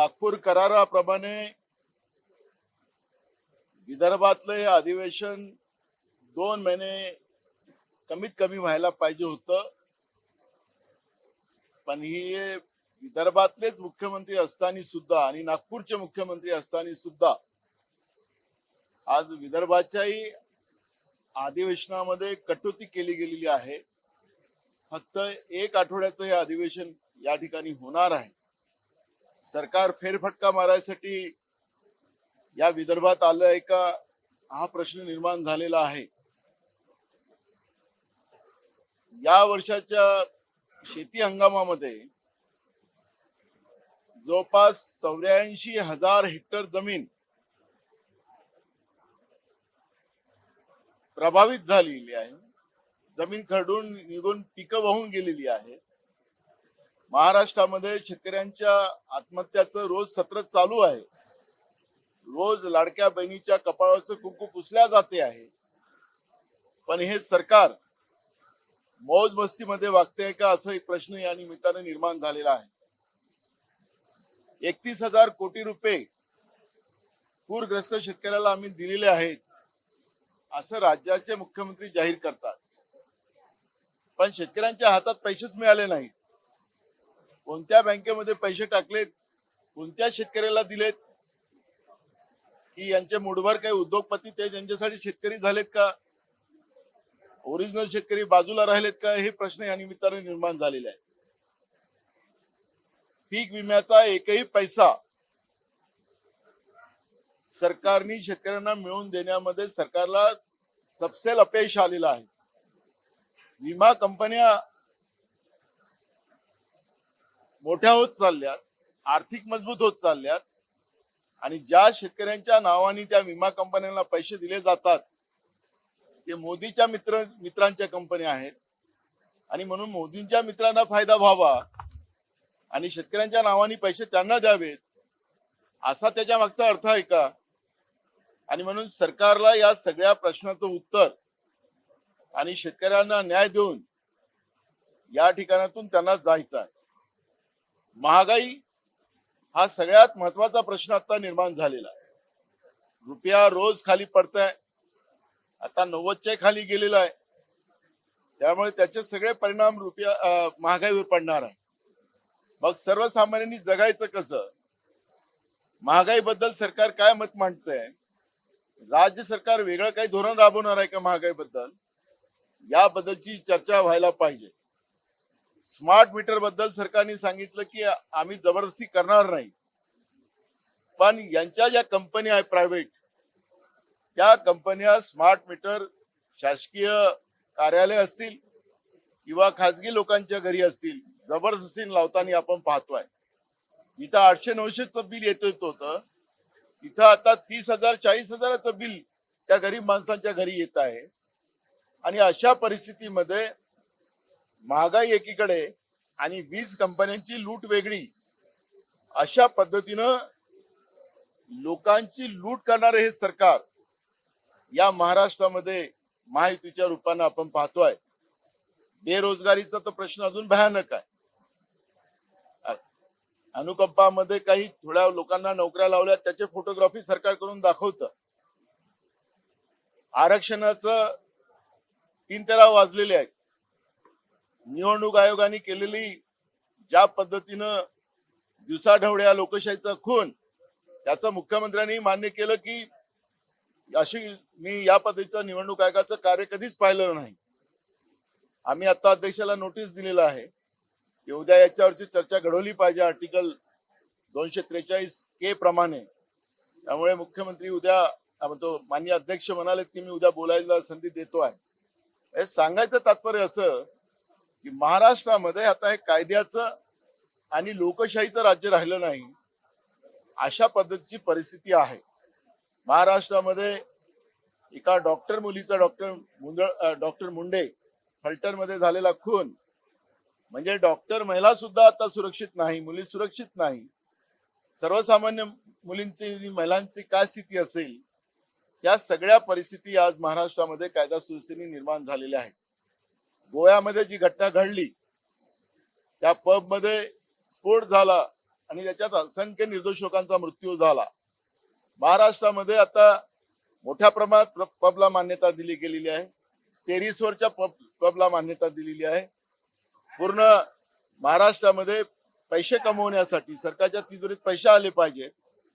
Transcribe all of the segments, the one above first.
नागपूर कराराप्रमाणे विदर्भातलं हे अधिवेशन दोन महिने कमीत कमी व्हायला पाहिजे होतं. पण ही विदर्भातलेच मुख्यमंत्री असताना सुद्धा आणि नागपूरचे मुख्यमंत्री असताना सुद्धा आज विदर्भाच्याही अधिवेशनामध्ये कटोती केली गेलेली आहे. फक्त एक आठवड्याचं हे अधिवेशन या ठिकाणी होणार आहे. सरकार फेरफटका मारायसाठी या विदर्भात आलंय का? हा प्रश्न निर्माण झालेला आहे. या वर्षाच्या शेती हंगामामध्ये जवळपास चौऱ्याऐंशी हजार हेक्टर जमीन प्रभावित झालेली आहे. जमीन खरडून निघून पिकं वाहून गेलेली आहे महाराष्ट्रामध्ये शेतकऱ्यांच्या आत्महत्याचं रोज सत्र चालू आहे. रोज लाडक्या बहिणीच्या कपाळाचं कुंकू पुसल्या जाते आहे. पण हे सरकार मौज मस्तीमध्ये वागते का असं एक प्रश्न या निमित्ताने निर्माण झालेला आहे. एकतीस हजार कोटी रुपये पूरग्रस्त शेतकऱ्याला आम्ही दिलेले आहेत असं राज्याचे मुख्यमंत्री जाहीर करतात. पण शेतकऱ्यांच्या हातात पैसेच मिळाले नाहीत. कोणत्या बँकेमध्ये पैसे टाकलेत कोणत्या शेतकऱ्याला दिलेत की यांचे मुठभर काही उद्योगपती ते त्यांच्यासाठी शेतकरी झालेत का? ओरिजिनल शेतकरी बाजूला राहिलेत का? हे प्रश्न या निमित्ताने निर्माण झालेले आहेत. पीक विम्याचा एकही पैसा सरकारने शेतकऱ्यांना मिळवून देण्यामध्ये सरकारला सबसेल अपयश आलेलं आहे. विमा कंपन्या मोठ्या होत चालल्यात आर्थिक मजबूत होत चालल्यात आणि ज्या शेतकऱ्यांच्या नावाने त्या विमा कंपन्यांना पैसे दिले जातात ते मोदीच्या मित्र मित्रांच्या कंपन्या आहेत. आणि म्हणून मोदींच्या मित्रांना फायदा व्हावा आणि शेतकऱ्यांच्या नावाने पैसे त्यांना द्यावेत असा त्याच्या मागचा अर्थ आहे का? आणि म्हणून सरकारला या सगळ्या प्रश्नाचं उत्तर आणि शेतकऱ्यांना न्याय देऊन या ठिकाणातून त्यांना जायचं आहे. महागाई हा सगळ्यात महत्त्वाचा प्रश्न आता निर्माण झालेला आहे. रुपया रोज खाली पडताय. आता नव्वदच्या खाली गेलेला आहे. त्यामुळे त्याचे सगळे परिणाम रुपया महागाईवर पडणार आहे. मग सर्वसामान्यांनी जगायचं कसं? महागाईबद्दल सरकार काय मत मांडतंय? राज्य सरकार वेगळं काही धोरण राबवणार आहे का महागाईबद्दल? याबद्दलची चर्चा व्हायला पाहिजे. स्मार्ट मीटरबद्दल सरकारने सांगितलं की आम्ही जबरदस्ती करणार नाही. पण यांच्या ज्या कंपन्या आहेत प्रायव्हेट त्या कंपन्या स्मार्ट मीटर शासकीय कार्यालय असतील किंवा खाजगी लोकांच्या घरी असतील जबरदस्तीने लावताना आपण पाहतोय. इथं आठशे नऊशेचं बिल येत होतं इथं आता तीस हजार चाळीस हजाराचं बिल त्या गरीब माणसांच्या घरी येत आहे. आणि अशा परिस्थितीमध्ये महागाई एकीकडे आणि वीज कंपन्यांची लूट वेगळी अशा पद्धतीनं लोकांची लूट करणारे हे सरकार या महाराष्ट्रामध्ये महायुतीच्या रूपानं आपण पाहतोय. बेरोजगारीचा तर प्रश्न अजून भयानक आहे. अनुकंपामध्ये काही थोड्या लोकांना नोकऱ्या लावल्या त्याचे फोटोग्राफी सरकार करून दाखवतं. आरक्षणाचं तीन तेरा वाजलेले आहेत. निवडणूक आयोगाने केलेली ज्या पद्धतीनं दिवसाढवळ्या लोकशाहीचा खून त्याचं मुख्यमंत्र्यांनी मान्य केलं की अशी मी या पद्धतीचं निवडणूक आयोगाचं कार्य कधीच पाहिलं नाही. आम्ही आता अध्यक्षाला नोटीस दिलेलं आहे की उद्या याच्यावरची चर्चा घडवली पाहिजे आर्टिकल दोनशे त्रेचाळीस के प्रमाणे. त्यामुळे मुख्यमंत्री उद्या अं, तो मान्य अध्यक्ष म्हणाले की मी उद्या बोलायला संधी देतो आहे. हे सांगायचं तात्पर्य असं की महाराष्ट्रामध्ये आता हे कायद्याचं आणि लोकशाहीचं राज्य राहिलं नाही अशा पद्धतीची परिस्थिती आहे. महाराष्ट्रामध्ये एका डॉक्टर मुलीचा डॉक्टर मुंदळ डॉक्टर मुंडे फलटणमध्ये झालेला खून म्हणजे डॉक्टर महिला सुद्धा आता सुरक्षित नाही मुली सुरक्षित नाही. सर्वसामान्य मुलींची महिलांची काय स्थिती असेल या सगळ्या परिस्थिती आज महाराष्ट्रामध्ये कायदा सुस्थिती निर्माण झालेल्या आहेत. गोव्यामध्ये जी घटना घडली त्या पबमध्ये स्फोट झाला आणि त्याच्यात असंख्य निर्दोष लोकांचा मृत्यू झाला. महाराष्ट्रामध्ये आता मोठ्या प्रमाणात पबला मान्यता दिली गेलेली आहे. टेरिसवरच्या पब पबला मान्यता दिलेली आहे. पूर्ण महाराष्ट्रामध्ये पैसे कमवण्यासाठी सरकारच्या तिजोरीत पैसे आले पाहिजे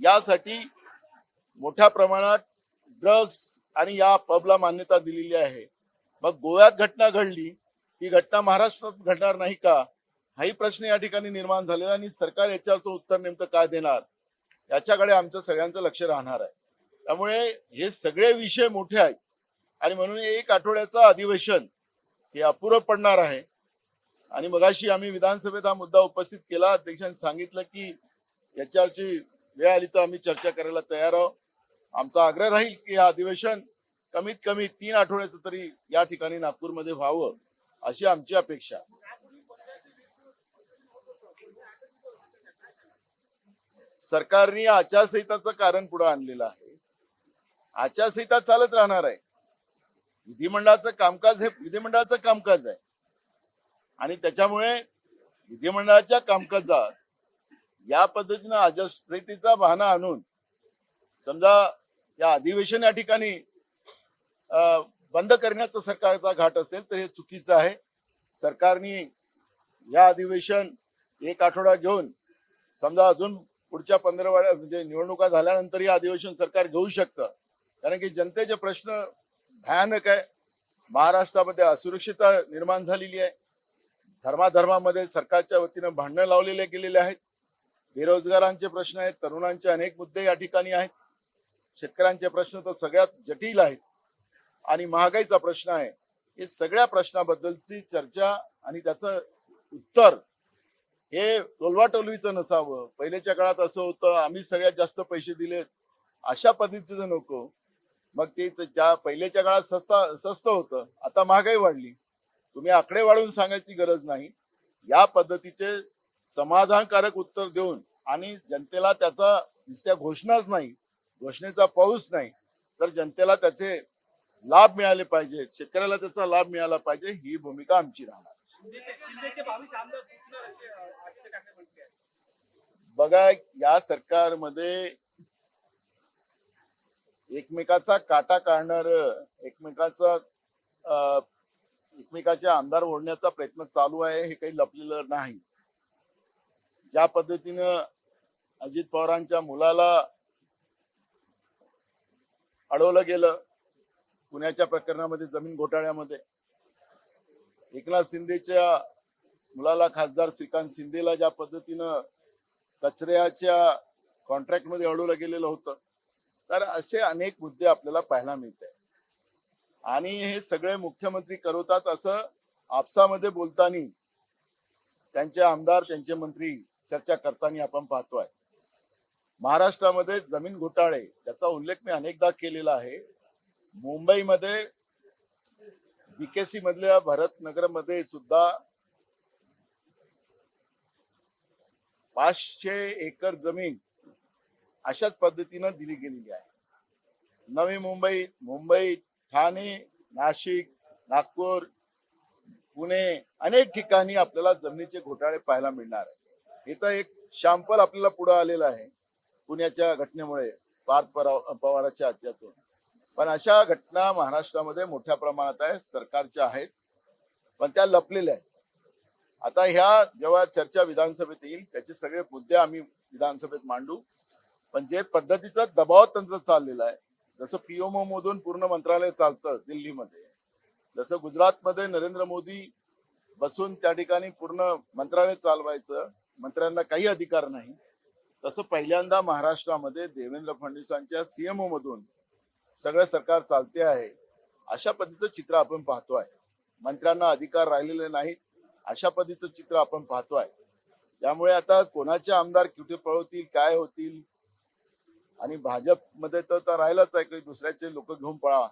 यासाठी मोठ्या प्रमाणात ड्रग्स आणि या पबला मान्यता दिलेली आहे. मग गोव्यात घटना घडली ती घटना महाराष्ट्रात घडणार नाही का? हाही प्रश्न या ठिकाणी निर्माण झालेला आणि सरकार याच्यावरचं उत्तर नेमकं काय देणार? याच्याकडे आमचं सगळ्यांचं लक्ष राहणार आहे. त्यामुळे हे सगळे विषय मोठे आहेत. आणि म्हणून एक आठवड्याचं अधिवेशन हे अपुरं पडणार आहे. आणि मगाशी आम्ही विधानसभेत हा मुद्दा उपस्थित केला. अध्यक्षांनी सांगितलं की याच्यावरची वेळ आली तर आम्ही चर्चा करायला तयार आहोत. आमचा आग्रह राहील की हे अधिवेशन कमीत कमी तीन आठवड्याचं तरी या ठिकाणी नागपूरमध्ये व्हावं अशी आमची अपेक्षा. सरकारने आचारसंहिताचं कारण पुढे आणलेलं आहे. आचारसंहिता चालत राहणार आहे. विधिमंडळाचं कामकाज हे विधिमंडळाचं कामकाज आहे. आणि त्याच्यामुळे विधिमंडळाच्या कामकाजात या पद्धतीनं आचारसंहितेचा बहाणा आणून समजा या अधिवेशन या ठिकाणी बंद करण्याचा सरकारचा घाट असेल तर हे चुकीचं आहे. सरकारने या अधिवेशन एक आठवडा घेऊन समजा अजून पुढच्या पंधरा म्हणजे निवडणुका झाल्यानंतर हे अधिवेशन सरकार घेऊ शकतं. कारण की जनतेचे प्रश्न भयानक आहे. महाराष्ट्रामध्ये असुरक्षितता निर्माण झालेली आहे. धर्माधर्मामध्ये सरकारच्या वतीनं भांडणं लावलेले गेलेले आहेत. बेरोजगारांचे प्रश्न आहेत. तरुणांचे अनेक मुद्दे या ठिकाणी आहेत. शेतकऱ्यांचे प्रश्न तर सगळ्यात जटिल आहेत. आणि महागाईचा प्रश्न आहे. हे सगळ्या प्रश्नाबद्दलची चर्चा आणि त्याचं उत्तर हे टोलवाटोलवीचं नसावं. पहिल्याच्या काळात असं होतं आम्ही सगळ्यात जास्त पैसे दिलेत. अशा पद्धतीचं नको. मग ते ज्या पहिल्याच्या काळात सस्ता स्वस्त होतं आता महागाई वाढली. तुम्ही आकडे वाढवून सांगायची गरज नाही. या पद्धतीचे समाधानकारक उत्तर देऊन आणि जनतेला त्याचा नुसत्या घोषणाच नाही घोषणेचा पाऊस नाही तर जनतेला त्याचे लाभ मिळाले पाहिजे. शेतकऱ्याला त्याचा लाभ मिळाला पाहिजे. ही भूमिका आमची राहणार. बघा या सरकारमध्ये एकमेकाचा काटा काढणार एकमेकाचा अं, एकमेकाचे आमदार ओढण्याचा प्रयत्न चालू आहे हे काही लपलेलं नाही. ज्या पद्धतीनं अजित पवारांच्या मुलाला अडवलं गेलं पुण्याच्या प्रकरणामध्ये जमीन घोटाळ्यामध्ये. एकनाथ शिंदेच्या मुलाला खासदार श्रीकांत शिंदेला ज्या पद्धतीनं कचऱ्याच्या कॉन्ट्रॅक्टमध्ये अडवलं गेलेलं होतं तर असे अनेक मुद्दे आपल्याला पाहायला मिळत आहे आणि हे सगळे मुख्यमंत्री करवतात असं आपसामध्ये बोलताना त्यांचे आमदार त्यांचे मंत्री चर्चा करताना आपण पाहतोय. महाराष्ट्रामध्ये जमीन घोटाळे त्याचा उल्लेख मी अनेकदा केलेला आहे मुंबईमध्ये बीकेसी मधल्या भरतनगरमध्ये सुद्धा पाचशे एकर जमीन अशाच पद्धतीनं दिली गेलेली आहे. नवी मुंबई मुंबई ठाणे नाशिक नागपूर पुणे अनेक ठिकाणी आपल्याला जमिनीचे घोटाळे पाहायला मिळणार आहे हे तर एक शॅम्पल आपल्याला पुढे आलेलं आहे. पुण्याच्या घटनेमुळे पार्थ पवाराच्या हत्यातून पण अशा घटना महाराष्ट्रामध्ये मोठ्या प्रमाणात आहेत सरकारच्या आहेत पण त्या लपलेल्या आहेत. आता ह्या जेव्हा चर्चा विधानसभेत येईल त्याचे सगळे मुद्दे आम्ही विधानसभेत मांडू. पण जे पद्धतीचं दबाव तंत्र चाललेलं आहे जसं पीएमओ मधून पूर्ण मंत्रालय चालतं दिल्लीमध्ये जसं गुजरातमध्ये नरेंद्र मोदी बसून त्या ठिकाणी पूर्ण मंत्रालय चालवायचं मंत्र्यांना काही अधिकार नाही तसं पहिल्यांदा महाराष्ट्रामध्ये देवेंद्र फडणवीसांच्या सीएमओ मधून सगळं सरकार चालते आहे. अशा पद्धतीचं चित्र आपण पाहतोय. मंत्र्यांना अधिकार राहिलेले नाहीत. अशा पद्धतीचं चित्र आपण पाहतोय. त्यामुळे आता कोणाचे आमदार कुठे पळवतील काय होतील? आणि भाजपमध्ये तर तर राहिलाच आहे काही दुसऱ्याचे लोक घेऊन पळा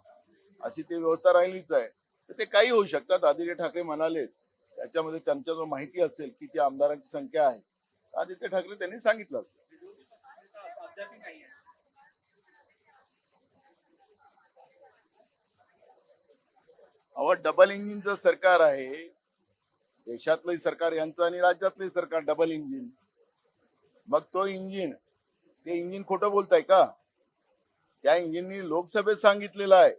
अशी ती व्यवस्था राहिलीच आहे. तर ते काही होऊ शकतात आदित्य ठाकरे म्हणाले त्याच्यामध्ये त्यांच्याजवळ माहिती असेल किती आमदारांची संख्या आहे. आदित्य ठाकरे त्यांनी सांगितलं असेल विरोधी पक्षनेता अद्यापही नाही आहे अहो डबल इंजिनचं सरकार आहे. देशातलंही सरकार यांचं आणि राज्यातलंही सरकार डबल इंजिन मग तो इंजिन ते इंजिन खोटं बोलताय का? त्या इंजिननी लोकसभेत सांगितलेलं आहे.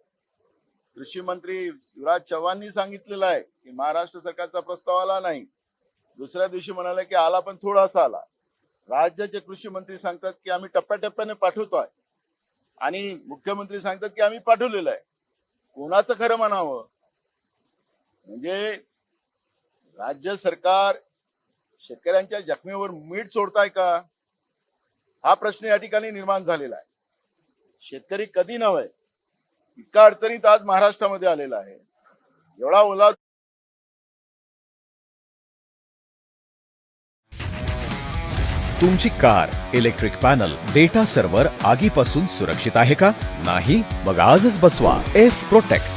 कृषी मंत्री शिवराज चव्हाणनी सांगितलेलं आहे की महाराष्ट्र सरकारचा प्रस्ताव आला नाही. दुसऱ्या दिवशी म्हणाले की आला पण थोडासा आला. राज्याचे कृषी मंत्री सांगतात की आम्ही टप्प्याटप्प्याने पाठवतोय. आणि मुख्यमंत्री सांगतात की आम्ही पाठवलेलं आहे. कोणाचं खरं म्हणावं? म्हणजे राज्य सरकार शेतकऱ्यांच्या जखमेवर मीठ सोडताय का? हा प्रश्न या ठिकाणी निर्माण झालेला आहे. शेतकरी कधी नव्हे इतका अडचणीत आज महाराष्ट्रामध्ये आलेला आहे. एवढा ओला तुमची car electric panel data server आगीपासून सुरक्षित आहे का? नाही? मग आजच बसवा. F protect